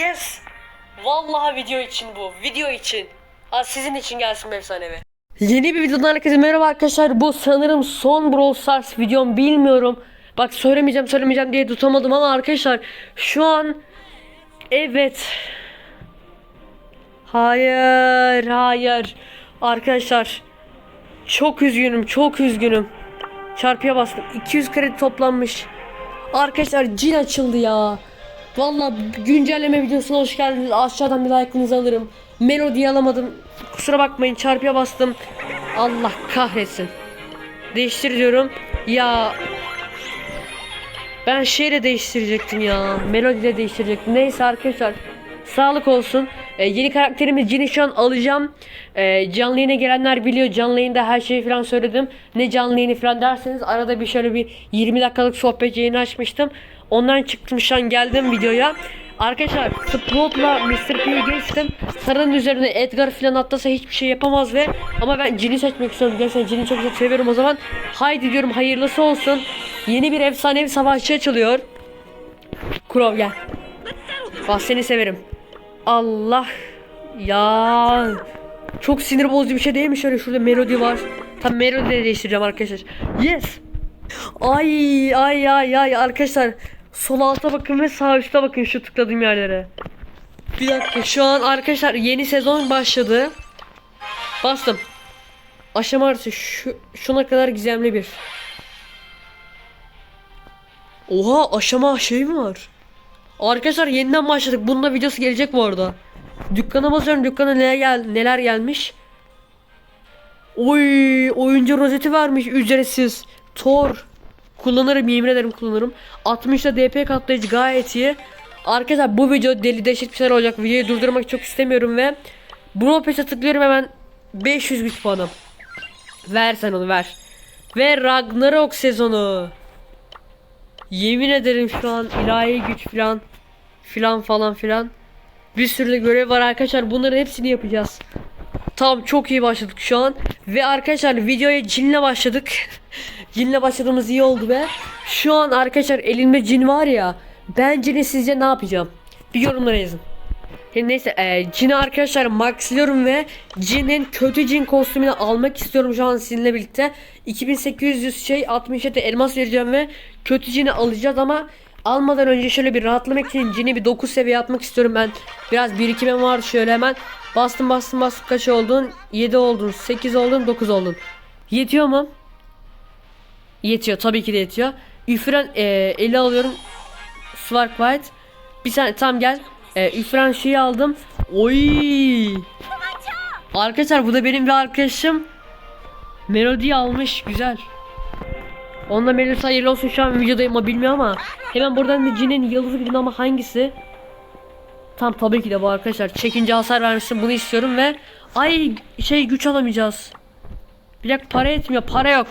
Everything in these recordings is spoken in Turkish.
Yes. Vallahi video için bu. Video için. Ha sizin için gelsin bu efsanevi. Yeni bir videodan herkese merhaba arkadaşlar. Bu sanırım son Brawl Stars videom bilmiyorum. Bak söylemeyeceğim söylemeyeceğim diye tutamadım ama arkadaşlar şu an evet. Hayır hayır. Arkadaşlar çok üzgünüm çok üzgünüm. Çarpıya bastım. 200 kredi toplanmış. Arkadaşlar cin açıldı ya. Valla güncelleme videosuna hoş geldiniz. Aşağıdan bir like'ınızı alırım. Melodi alamadım. Kusura bakmayın çarpıya bastım. Allah kahretsin. Değiştir diyorum. Ya ben şeyle değiştirecektim ya. Melodi de değiştirecektim. Neyse arkadaşlar. Sağlık olsun. Ee, yeni karakterimi Jin'i şu an alacağım. Ee, canlı yayına gelenler biliyor. Canlı yayında her şeyi falan söyledim. Ne canlı yayını falan derseniz arada bir şöyle bir 20 dakikalık sohbet yayını açmıştım. Ondan çıktım şu an geldim videoya. Arkadaşlar Sprout'la Mr. P'yi geçtim. Sarının üzerine Edgar falan atlasa hiçbir şey yapamaz ve ama ben Jin'i seçmek istiyorum. Gerçekten Jin'i çok çok seviyorum o zaman. Haydi diyorum hayırlısı olsun. Yeni bir efsanevi savaşçı açılıyor. Kurov gel. Bak seni severim. Allah ya çok sinir bozucu bir şey değil mi şöyle şurada melodi var. Tam melodi de değiştireceğim arkadaşlar. Yes. Ay ay ay ay arkadaşlar sol alta bakın ve sağ üstte bakın şu tıkladığım yerlere. Bir dakika şu an arkadaşlar yeni sezon başladı. Bastım. Aşama arası şu şuna kadar gizemli bir. Oha aşama şey mi var? Arkadaşlar yeniden başladık. Bunun da videosu gelecek bu arada. Dükkana basıyorum. Dükkana neler, gel neler gelmiş. Oy oyuncu rozeti vermiş ücretsiz. Thor. Kullanırım yemin ederim kullanırım. 60'da DP katlayıcı gayet iyi. Arkadaşlar bu video deli dehşet bir şeyler olacak. Videoyu durdurmak çok istemiyorum ve Brawl Pass'e tıklıyorum hemen 500 güç puanım. Ver sen onu ver. Ve Ragnarok sezonu. Yemin ederim şu an ilahi güç filan filan falan filan. Bir sürü de görev var arkadaşlar. Bunların hepsini yapacağız. Tamam çok iyi başladık şu an. Ve arkadaşlar videoya cinle başladık. cinle başladığımız iyi oldu ve şu an arkadaşlar elimde cin var ya. Ben cini sizce ne yapacağım? Bir yorumlara yazın. Ya neyse e, Cin'i arkadaşlar maxlıyorum ve Cin'in kötü Cin kostümünü almak istiyorum şu an sizinle birlikte. 2800 şey 67 elmas vereceğim ve kötü Cin'i alacağız ama almadan önce şöyle bir rahatlamak için Cin'i bir 9 seviye atmak istiyorum ben. Biraz birikimim var şöyle hemen. Bastım bastım bastım kaç oldun? 7 oldun, 8 oldun, 9 oldun. Yetiyor mu? Yetiyor tabii ki de yetiyor. Üfren e, eli alıyorum. Spark White. Bir saniye tam gel. E, üfren şeyi aldım. Oy. Arkadaşlar bu da benim bir arkadaşım. Melodi almış güzel. Onunla Melodi hayırlı olsun şu an videodayım ama bilmiyorum ama. Hemen buradan bir cinin yıldızı gidin ama hangisi? Tam tabii ki de bu arkadaşlar. Çekince hasar vermişsin bunu istiyorum ve ay şey güç alamayacağız. Bir dakika para etmiyor para yok.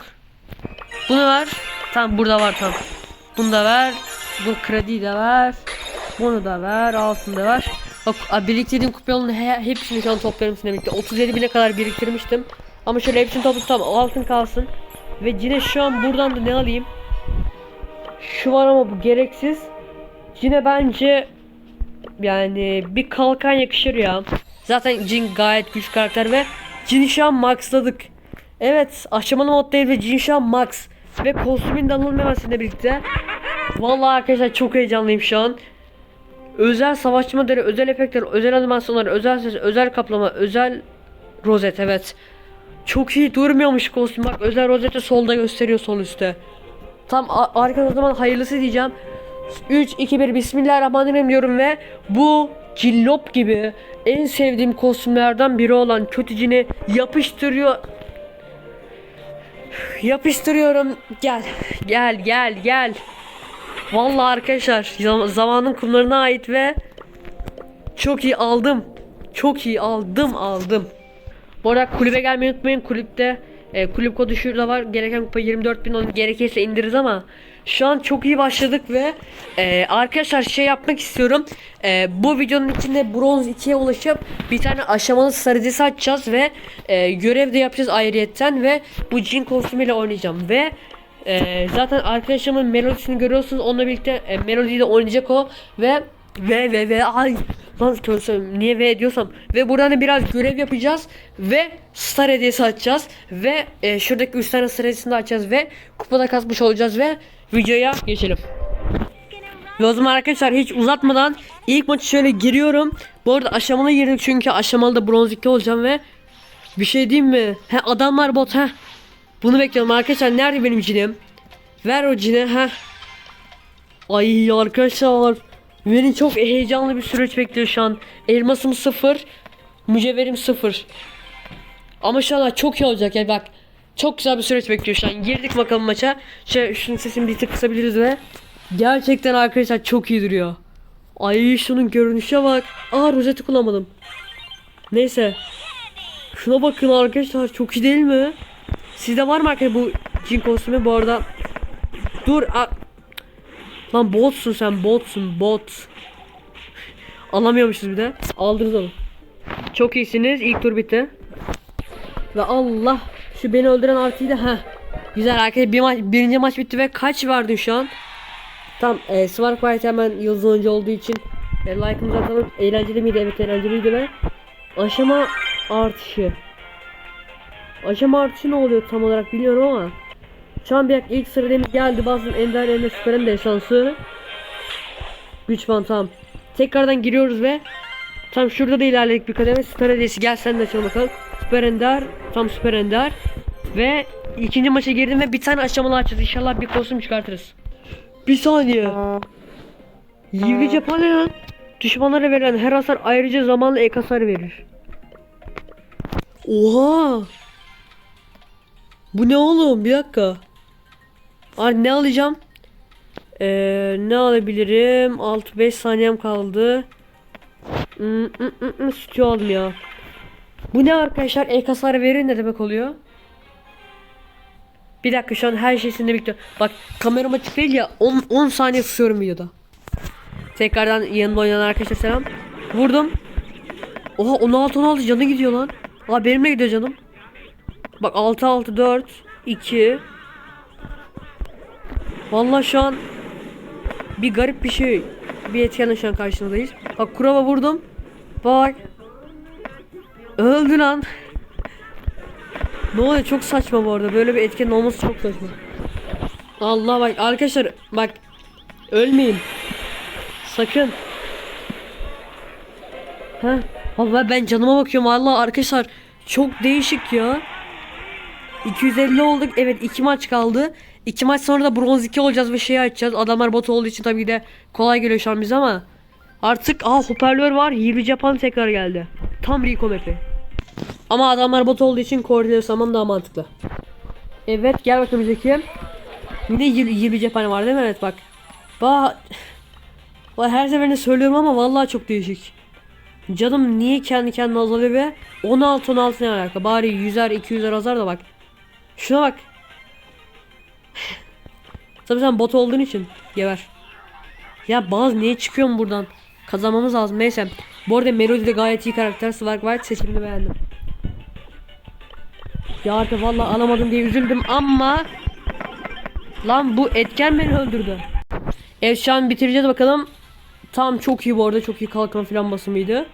Bunu ver. Tamam burada var tamam. Bunu da ver. Bu krediyi de ver. Bunu da ver. Altını da ver. Bak biriktirdiğim kuponun he, hepsini şu an toplarım sizinle birlikte. 37 bine kadar biriktirmiştim. Ama şöyle hepsini toplayıp tamam altın kalsın. Ve yine şu an buradan da ne alayım? Şu var ama bu gereksiz. Yine bence yani bir kalkan yakışır ya. Zaten Jin gayet güç karakter ve Jin'i şu an maxladık. Evet aşamalı moddayız ve Jin şu an max. Ve kostümün de alınmamasıyla birlikte. Vallahi arkadaşlar çok heyecanlıyım şu an. Özel savaşçı modeli, özel efektler, özel animasyonlar, özel ses, özel kaplama, özel rozet evet. Çok iyi durmuyormuş kostüm bak özel rozeti solda gösteriyor sol üstte. Tam a- arkada o zaman hayırlısı diyeceğim. 3 2 1 Bismillahirrahmanirrahim diyorum ve bu cillop gibi en sevdiğim kostümlerden biri olan kötü cini yapıştırıyor. Yapıştırıyorum. Gel. Gel gel gel. Vallahi arkadaşlar zam- zamanın kumlarına ait ve çok iyi aldım. Çok iyi aldım aldım. Bu arada kulübe gelmeyi unutmayın. Kulüpte e, kulüp kodu şurada var. Gereken kupa 24 bin onu gerekirse indiririz ama şu an çok iyi başladık ve e, arkadaşlar şey yapmak istiyorum. E, bu videonun içinde bronz 2'ye ulaşıp bir tane aşamalı sarıcısı açacağız ve e, görev de yapacağız ayrıyetten ve bu cin kostümüyle oynayacağım ve e, zaten arkadaşımın melodisini görüyorsunuz onunla birlikte e, melodiyle oynayacak o ve ve ve ve ay lan körsem niye ve diyorsam ve buradan da biraz görev yapacağız ve star hediyesi açacağız ve e, şuradaki 3 tane star hediyesini açacağız ve kupada kasmış olacağız ve videoya geçelim. Ve o zaman arkadaşlar hiç uzatmadan ilk maçı şöyle giriyorum. Bu arada aşamalı girdik çünkü aşamalı da bronz 2 olacağım ve bir şey diyeyim mi? He adamlar bot he. Bunu bekliyorum arkadaşlar. Nerede benim cinim? Ver o cini he. Ay arkadaşlar. Beni çok heyecanlı bir süreç bekliyor şu an. Elmasım sıfır. Mücevherim sıfır. Ama şu çok iyi olacak ya bak. Çok güzel bir süreç bekliyor şu an. Girdik bakalım maça. Şey, şunun sesini bir tık kısabiliriz ve gerçekten arkadaşlar çok iyi duruyor. Ay şunun görünüşe bak. Aa rozeti kullanmadım. Neyse. Şuna bakın arkadaşlar çok iyi değil mi? Sizde var mı arkadaşlar bu cin kostümü bu arada? Dur. Lan botsun sen botsun bot. Alamıyormuşuz bir de. Aldınız onu. Çok iyisiniz. İlk tur bitti. Ve Allah şu beni öldüren artıyı da ha. Güzel arkadaşlar bir maç birinci maç bitti ve kaç verdin şu an? Tam e, Spark White hemen yıldız oyuncu olduğu için e, like'ımızı atalım. Eğlenceli miydi? Evet eğlenceliydi ve aşama artışı. Aşama artışı ne oluyor tam olarak bilmiyorum ama dakika ilk sıra demir geldi bazen ender ender süperin de şansı. Güç tamam. Tekrardan giriyoruz ve tam şurada da ilerledik bir kademe. Süper hediyesi gel sen de açalım bakalım. Süper ender tam süper ender. Ve ikinci maça girdim ve bir tane aşamalı açacağız. İnşallah bir kostüm çıkartırız. Bir saniye. Yivli cephane. Düşmanlara verilen her hasar ayrıca zamanla ek hasar verir. Oha. Bu ne oğlum? Bir dakika. Ay ne alacağım? Ee, ne alabilirim? 6-5 saniyem kaldı. Hmm, hmm, hmm, hmm, Sütü aldım ya. Bu ne arkadaşlar? Ek hasar verir ne demek oluyor? Bir dakika şu an her şeysinde bekliyorum. Bak kameram açık değil ya 10, 10 saniye susuyorum videoda. Tekrardan yanımda oynayan arkadaşlar selam. Vurdum. Oha 16 16 canı gidiyor lan. Aa benimle gidiyor canım. Bak 6 6 4 2 Vallahi şu an bir garip bir şey bir etkenle şu an karşınızdayız. Bak kurava vurdum. Bak. Öldü lan. Ne oluyor çok saçma bu arada. Böyle bir etkenin olması çok saçma. Allah bak arkadaşlar bak ölmeyin. Sakın. Ha? Valla ben canıma bakıyorum Allah arkadaşlar çok değişik ya. 250 olduk. Evet iki maç kaldı. İki maç sonra da bronz 2 olacağız ve şeyi açacağız. Adamlar bot olduğu için tabii de kolay geliyor şu an bize ama artık aa hoparlör var. 20 Japan tekrar geldi. Tam Rico map'i. Ama adamlar bot olduğu için koordinatör zaman daha mantıklı. Evet gel bakalım Zeki. Yine 20, 20 cephane var değil mi? Evet bak. Bak. Bak her seferinde söylüyorum ama vallahi çok değişik. Canım niye kendi kendine azalıyor ve 16 16 ne alaka? Bari 100'er 200'er azar da bak. Şuna bak. Tabii sen bot olduğun için geber. Ya bazı niye çıkıyorum buradan? Kazanmamız lazım. Neyse. Bu arada Melody gayet iyi karakter. Spark White seçimini beğendim. Ya artık vallahi alamadım diye üzüldüm ama Lan bu etken beni öldürdü. Evet şu an bitireceğiz bakalım. Tam çok iyi bu arada çok iyi kalkan filan basımıydı.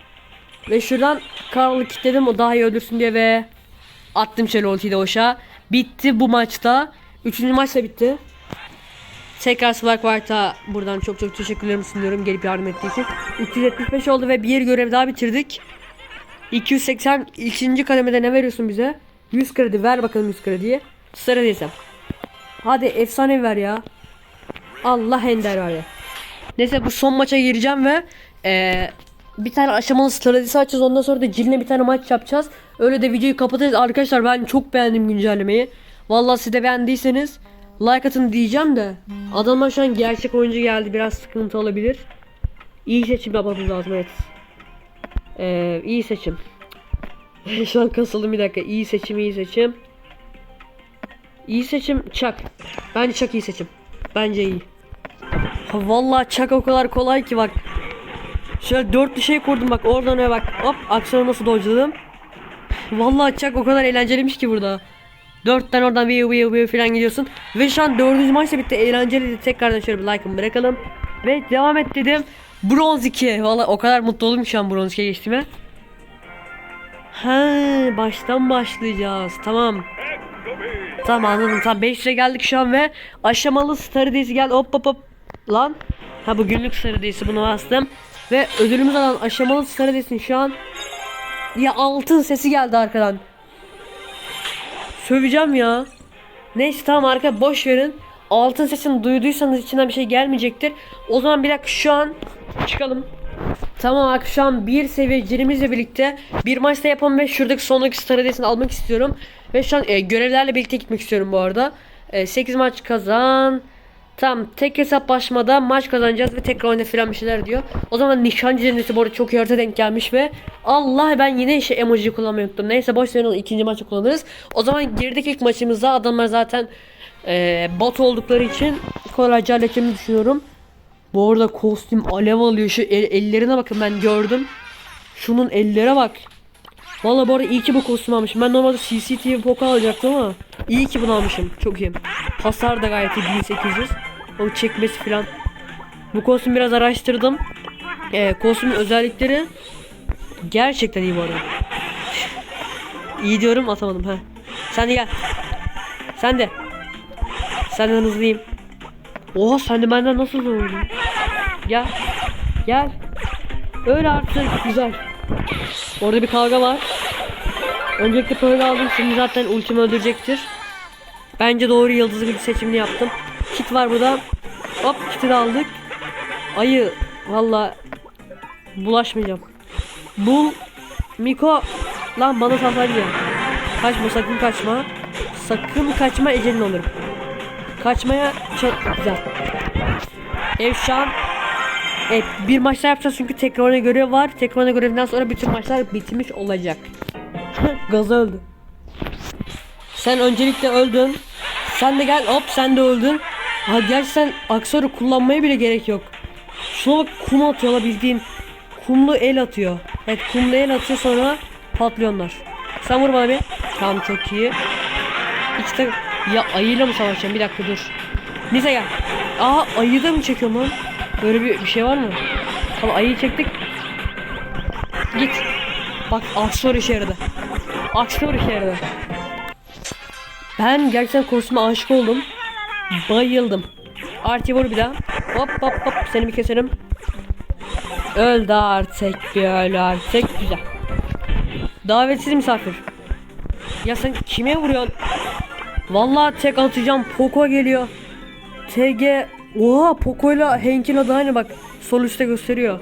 Ve şuradan Karl'ı kilitledim o daha iyi öldürsün diye ve attım şöyle ultiyi de hoşa. Bitti bu maçta. Üçüncü maç da bitti. Tekrar Spark White'a buradan çok çok teşekkürlerimi sunuyorum gelip yardım ettiği için. 375 oldu ve bir görev daha bitirdik. 280 ikinci kademede ne veriyorsun bize? 100 kredi ver bakalım 100 krediyi. Sıra değilsem. Hadi efsane ver ya. Allah ender var ya. Neyse bu son maça gireceğim ve eee, bir tane aşamalı stratejisi açacağız. Ondan sonra da Cil'le bir tane maç yapacağız. Öyle de videoyu kapatacağız. Arkadaşlar ben çok beğendim güncellemeyi. Vallahi siz de beğendiyseniz like atın diyeceğim de adamlar şu an gerçek oyuncu geldi. Biraz sıkıntı olabilir. İyi seçim yapmamız lazım evet. Eee iyi seçim. şu an kasıldım bir dakika. İyi seçim iyi seçim. İyi seçim Çak. Bence Çak iyi seçim. Bence iyi. Ha, vallahi Çak o kadar kolay ki bak. Şöyle dörtlü şey kurdum bak oradan öyle bak. Hop aksiyonu nasıl dodge'ladım. Vallahi Çak o kadar eğlenceliymiş ki burada. Dörtten oradan viu viu viu falan gidiyorsun. Ve şu an dördüncü maç da bitti. Eğlenceliydi. Tekrardan şöyle bir like'ımı bırakalım. Ve devam et dedim. Bronz 2. Valla o kadar mutlu oldum şu an bronz 2'ye geçtiğime. Ha, baştan başlayacağız. Tamam. Tamam anladım. Tamam 5 lira geldik şu an ve aşamalı starı dizisi geldi. Hop hop hop. Lan. Ha bu günlük starı dizisi bunu bastım. Ve ödülümüz olan aşamalı starı dizisi şu an ya altın sesi geldi arkadan. Söveceğim ya. Neyse tamam arka boş verin. Altın sesini duyduysanız içinden bir şey gelmeyecektir. O zaman bir dakika şu an çıkalım. Tamam an bir seviyecilerimizle birlikte bir maçta yapalım ve şuradaki sonraki star hediyesini almak istiyorum. Ve şu an e, görevlerle birlikte gitmek istiyorum bu arada. E, 8 maç kazan. Tamam tek hesaplaşmada maç kazanacağız ve tekrar oyna filan bir şeyler diyor. O zaman nişancı cenneti bu arada çok harita denk gelmiş ve Allah ben yine şey emoji kullanmayı unuttum. Neyse boş verin onu ikinci maçı kullanırız. O zaman girdik ilk maçımızda adamlar zaten e, bot oldukları için kolayca halledeceğimi düşünüyorum. Bu arada kostüm alev alıyor. Şu el- ellerine bakın ben gördüm. Şunun ellere bak. Vallahi bu arada iyi ki bu kostüm almışım. Ben normalde CCTV poka alacaktım ama iyi ki bunu almışım. Çok iyi. Hasar da gayet iyi 1800. O çekmesi falan. Bu kostüm biraz araştırdım. Ee, kostümün özellikleri gerçekten iyi bu arada. iyi diyorum atamadım ha. Sen de gel. Sen de. Senden hızlıyım. Oha sen de benden nasıl hızlı? Gel. Gel. Öyle artık güzel. Orada bir kavga var. Öncelikle Pearl aldım. Şimdi zaten ultimi öldürecektir. Bence doğru yıldızı bir seçimini yaptım. Kit var burada. Hop kiti de aldık. Ayı. Valla bulaşmayacağım. Bul. Miko. Lan bana saldırıyor. Kaçma sakın kaçma. Sakın kaçma ecelin olurum. Kaçmaya çok güzel. Ev şu an Evet, bir maçta yapacağız çünkü tekrar oyna görev var. Tekrar oyna görevinden sonra bütün maçlar bitmiş olacak. Gaz öldü. Sen öncelikle öldün. Sen de gel hop sen de öldün. Ha gerçekten aksesuarı kullanmaya bile gerek yok. Şuna bak kum atıyor bildiğin. Kumlu el atıyor. Evet kumlu el atıyor sonra patlıyorlar. Sen vur bana bir. Tamam çok iyi. İki tak ya ayıyla mı savaşacağım? Bir dakika dur. Neyse gel. Aa ayı da mı çekiyorum lan? Böyle bir, bir şey var mı? Tamam ayıyı çektik. Git. Bak aksor işe yaradı. Aksor işe yaradı. Ben gerçekten kostüme aşık oldum. Bayıldım. Artı vur bir daha. Hop hop hop seni bir keselim. Öldü artık bir öl artık güzel. Davetsiz misafir. Ya sen kime vuruyorsun? Vallahi tek atacağım Poco geliyor. TG Oha Poco'yla Hank'in adı aynı bak. Sol üstte gösteriyor.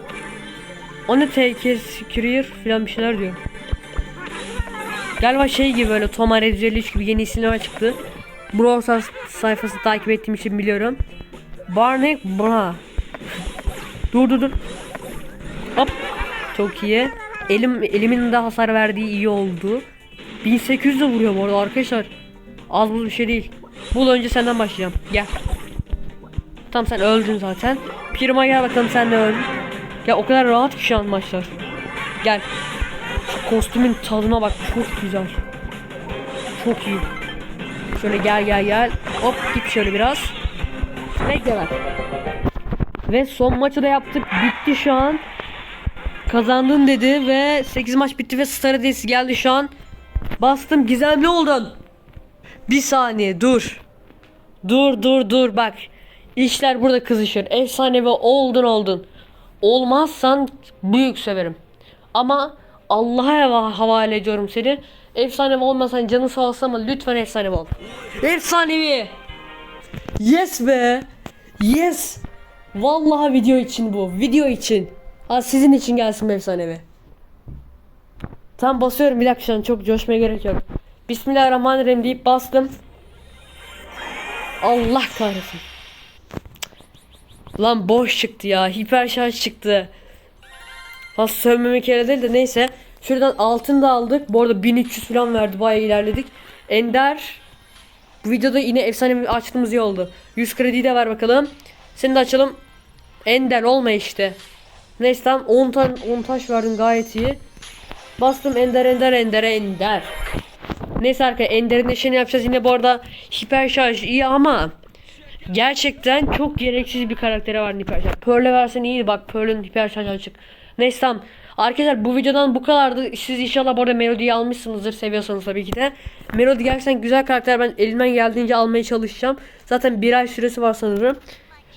O ne TG Courier falan bir şeyler diyor. Galiba şey gibi böyle Tom 153 gibi yeni isimler çıktı. Brawl Stars sayfası takip ettiğim için biliyorum. Barney Bra. dur dur dur. Hop. Çok iyi. Elim elimin de hasar verdiği iyi oldu. 1800 de vuruyor bu arada arkadaşlar. Az buz bir şey değil. Bul önce senden başlayacağım. Gel. Tamam sen öldün zaten. Pirma gel bakalım sen de öl. Ya o kadar rahat ki şu an maçlar. Gel. Şu kostümün tadına bak çok güzel. Çok iyi. Şöyle gel gel gel. Hop git şöyle biraz. Bekle bak. Ve son maçı da yaptık. Bitti şu an. Kazandın dedi ve 8 maç bitti ve Star Hediyesi geldi şu an. Bastım gizemli oldun. Bir saniye dur. Dur dur dur bak. İşler burada kızışır. Efsane ve oldun oldun. Olmazsan büyük severim. Ama Allah'a hava- havale ediyorum seni. Efsane olmasan canı sağ olsun ama lütfen efsane ol. Efsanevi. Yes be. Yes. Vallahi video için bu. Video için. Ha sizin için gelsin efsanevi. Tam basıyorum bir dakika şu an çok coşmaya gerek yok. Bismillahirrahmanirrahim deyip bastım. Allah kahretsin. Lan boş çıktı ya. Hiper şarj çıktı. Ha sövmemek yere değil de neyse. Şuradan altın da aldık. Bu arada 1300 falan verdi. Bayağı ilerledik. Ender. Bu videoda yine efsane bir açtığımız iyi oldu. 100 krediyi de ver bakalım. Seni de açalım. Ender olma işte. Neyse tamam 10 tane 10 taş verdin gayet iyi. Bastım ender ender ender ender. Neyse arkadaşlar enderin işini yapacağız yine bu arada hiper şarj iyi ama Gerçekten çok gereksiz bir karakteri var hiper şarj. Pearl'e versen iyiydi bak Pearl'ün hiper şarj açık. Neyse tamam. Arkadaşlar bu videodan bu kadardı. Siz inşallah bu arada Melody'yi almışsınızdır seviyorsanız tabii ki de. Melody gerçekten güzel karakter. Ben elimden geldiğince almaya çalışacağım. Zaten bir ay süresi var sanırım.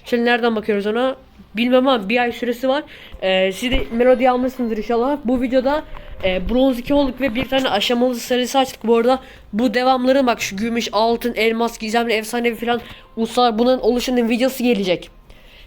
Şimdi nereden bakıyoruz ona? Bilmem ama bir ay süresi var. Ee, siz de Melody almışsınızdır inşallah. Bu videoda e, bronz 2 olduk ve bir tane aşamalı serisi açtık bu arada. Bu devamları bak şu gümüş, altın, elmas, gizemli, efsanevi falan ustalar bunların oluşunun videosu gelecek.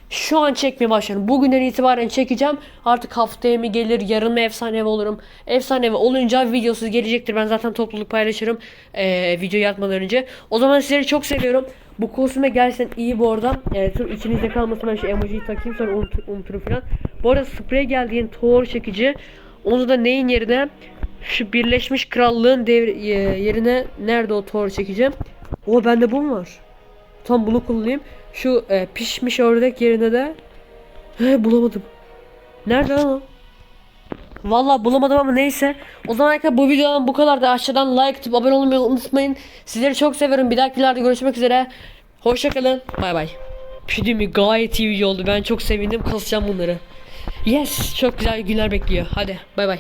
Şu an çekmeye başlıyorum. Bugünden itibaren çekeceğim. Artık haftaya mı gelir, yarın mı efsanevi olurum. Efsanevi olunca videosu gelecektir. Ben zaten topluluk paylaşırım ee, video yatmadan önce. O zaman sizleri çok seviyorum. Bu kostüme gerçekten iyi bu arada. Ee, sırf içinizde kalmasın ben şu emojiyi takayım sonra unut, unuturum falan. Bu arada sprey geldiğin Thor çekici. Onu da neyin yerine? Şu Birleşmiş Krallığın devri, e, yerine nerede o Thor çekeceğim? O bende bu mu var? Tam bunu kullanayım. Şu e, pişmiş ördek yerine de He, bulamadım. Nerede lan o? Valla bulamadım ama neyse. O zaman arkadaşlar bu videodan bu kadar da aşağıdan like atıp abone olmayı unutmayın. Sizleri çok seviyorum. Bir dahaki videolarda görüşmek üzere. Hoşçakalın. Bay bay. Bir şey diyeyim mi? Gayet iyi video oldu. Ben çok sevindim. Kasacağım bunları. Yes. Çok güzel günler bekliyor. Hadi bay bay.